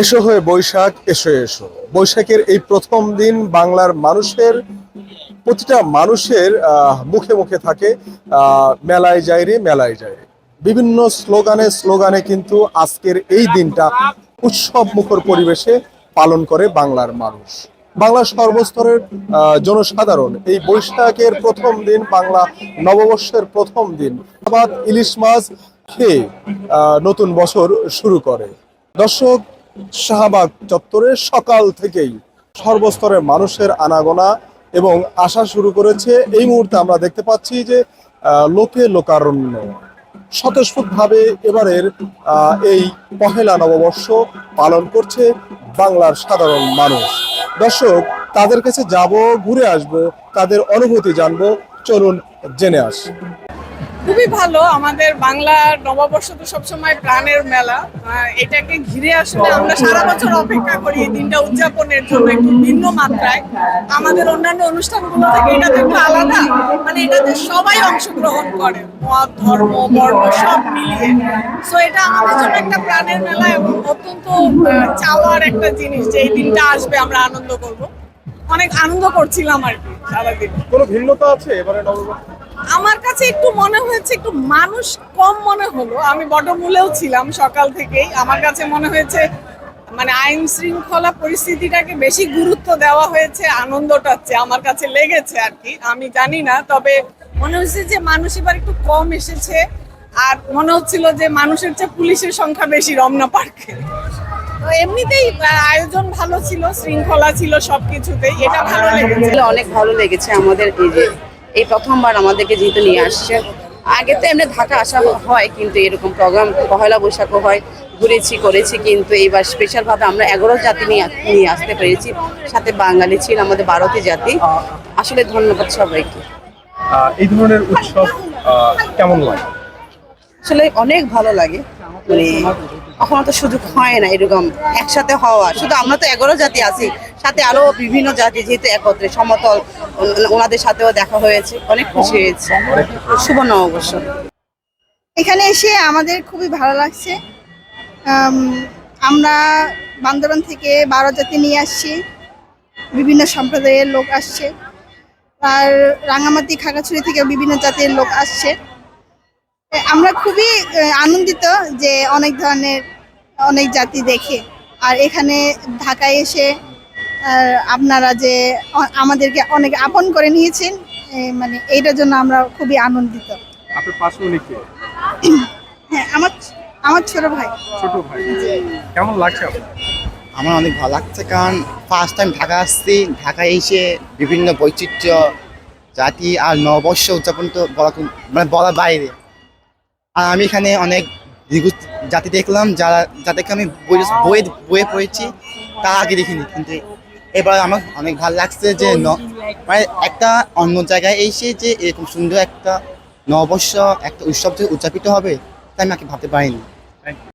এসো হয়ে বৈশাখ, এসো এসো। বৈশাখের এই প্রথম দিন বাংলার মানুষের, প্রতিটা মানুষের মুখে মুখে থাকে মেলায় যায় রে, মেলায় যায় রে। বিভিন্ন স্লোগানে স্লোগানে কিন্তু আজকের এই দিনটা উৎসব মুখর পরিবেশে পালন করে বাংলার মানুষ। বাংলার সর্বস্তরের জনসাধারণ এই বৈশাখের প্রথম দিন, বাংলা নববর্ষের প্রথম দিন ইলিশ মাছ খেয়ে নতুন বছর শুরু করে। দর্শক শাহবাগ চত্বরে সকাল থেকেই সর্বস্তরের মানুষের আনাগোনা এবং আসা শুরু করেছে। এই মুহূর্তে আমরা দেখতে পাচ্ছি যে লোকে লোকারণ্য। স্বতঃস্ফূর্তভাবে এবারের এই পহেলা নববর্ষ পালন করছে বাংলার সাধারণ মানুষ। দর্শক, তাদের কাছে যাব, ঘুরে আসব, তাদের অনুভূতি জানব। চলুন জেনে আসি। খুবই ভালো। আমাদের বাংলা নববর্ষ তো সবসময় প্রাণের মেলা। এটাকে ঘিরে আসলে আমরা সারা বছর অপেক্ষা করি এই দিনটা উদযাপনের জন্য একটু ভিন্ন মাত্রায়। আমাদের অন্যান্য অনুষ্ঠানগুলো থেকে এটা তো একটু আলাদা। মানে এটাতে সবাই অংশগ্রহণ করে। মত, ধর্ম, বর্ণ সব মিলিয়ে। সো এটা আমাদের জন্য একটা প্রাণের মেলা এবং অত্যন্ত চাওয়ার একটা জিনিস যে এই দিনটা আসবে, আমরা আনন্দ করব। অনেক আনন্দ করছিলাম আর কি সারাদিন। কোনো ভিন্নতা আছে এবারে নববর্ষ? আমার কাছে একটু মনে হয়েছে, একটু মানুষ কম মনে হলো। আমি বটমূলেও ছিলাম সকাল থেকেই। আমার কাছে মনে হয়েছে মানে আইন শৃঙ্খলা পরিস্থিতিটাকে বেশি গুরুত্ব দেওয়া হয়েছে আনন্দটা আমার কাছে লেগেছে আর কি। আমি জানি না, তবে মনে হচ্ছে যে মানুষ এবার একটু কম এসেছে। আর মনে হচ্ছিল যে মানুষের চেয়ে পুলিশের সংখ্যা বেশি রমনা পার্কে। তো এমনিতেই আয়োজন ভালো ছিল, শৃঙ্খলা ছিল সবকিছুতেই। এটা ভালো লেগেছে। অনেক ভালো লেগেছে আমাদের এই যে এই প্রথমবার আমাদেরকে যেহেতু নিয়ে আসছে। আগে তো এমনি ঢাকা আসা হয়, কিন্তু এরকম প্রোগ্রাম পহেলা বৈশাখও হয়, ঘুরেছি, করেছি, কিন্তু এইবার স্পেশালভাবে আমরা এগারো জাতি নিয়ে নিয়ে আসতে পেরেছি। সাথে বাঙালি ছিল আমাদের বারোটি জাতি। আসলে ধন্যবাদ সবাইকে। এই ধরনের উৎসব কেমন লাগে? আসলে অনেক ভালো লাগে। মানে কখনো তো সুযোগ হয় না এরকম একসাথে হওয়া। শুধু আমরা তো এগারো জাতি আছি সাথে আরও বিভিন্ন জাতি যেহেতু একত্রে সমতল ওনাদের সাথেও দেখা হয়েছে অনেক খুশি হয়েছে। শুভ নববর্ষ। এখানে এসে আমাদের খুবই ভালো লাগছে। আম, আমরা বান্দরবান থেকে বারো জাতি নিয়ে আসছি। বিভিন্ন সম্প্রদায়ের লোক আসছে। আর রাঙামাটি খাগড়াছড়ি থেকে বিভিন্ন জাতির লোক আসছে। আমরা খুবই আনন্দিত যে অনেক ধরনের অনেক জাতি দেখে। আর এখানে ঢাকায় এসে আর আপনারা যে আমাদেরকে অনেক আপন করে নিয়েছেন মানে এইটার জন্য আমরা খুবই আনন্দিত। আপনার পাশে উনি কে? হ্যাঁ আমার আমার ছোট ভাই। ছোট ভাই। কেমন লাগছে আমার অনেক ভালো লাগছে কারণ ফার্স্ট টাইম ঢাকা আসছি ঢাকায় এসে বিভিন্ন বৈচিত্র্য জাতি আর নববর্ষ উদযাপন তো বলা মানে বলা বাইরে। আর আমি এখানে অনেক জাতি দেখলাম, যারা, যাদেরকে আমি বই- বইয়ে বইয়ে পড়েছি তা আগে দেখিনি। কিন্তু এবার আমার অনেক ভালো লাগছে যে মানে একটা অন্য জায়গায় এসে যে এরকম সুন্দর একটা নববর্ষ, একটা উৎসব যে উদযাপিত হবে তাই আমি আগে ভাবতে পারিনি।